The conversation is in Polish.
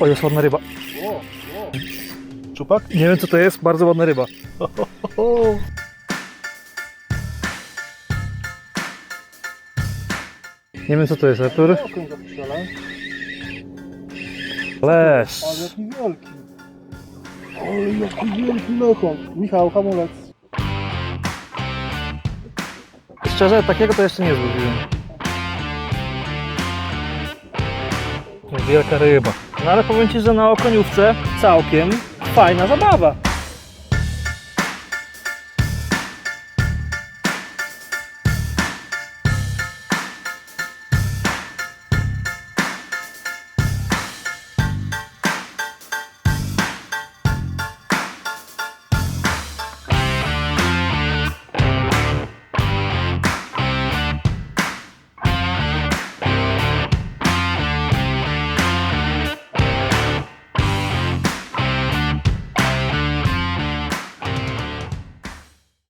O, jest ładna ryba. Czupak? Nie wiem co to jest, bardzo ładna ryba. Nie wiem co to jest, Artur. Lesz. Ale jaki wielki. Ale jaki wielki lechon. Michał, hamulec. Szczerze, takiego to jeszcze nie złowiłem. Wielka ryba. No ale powiem Ci, że na okoniówce całkiem fajna zabawa.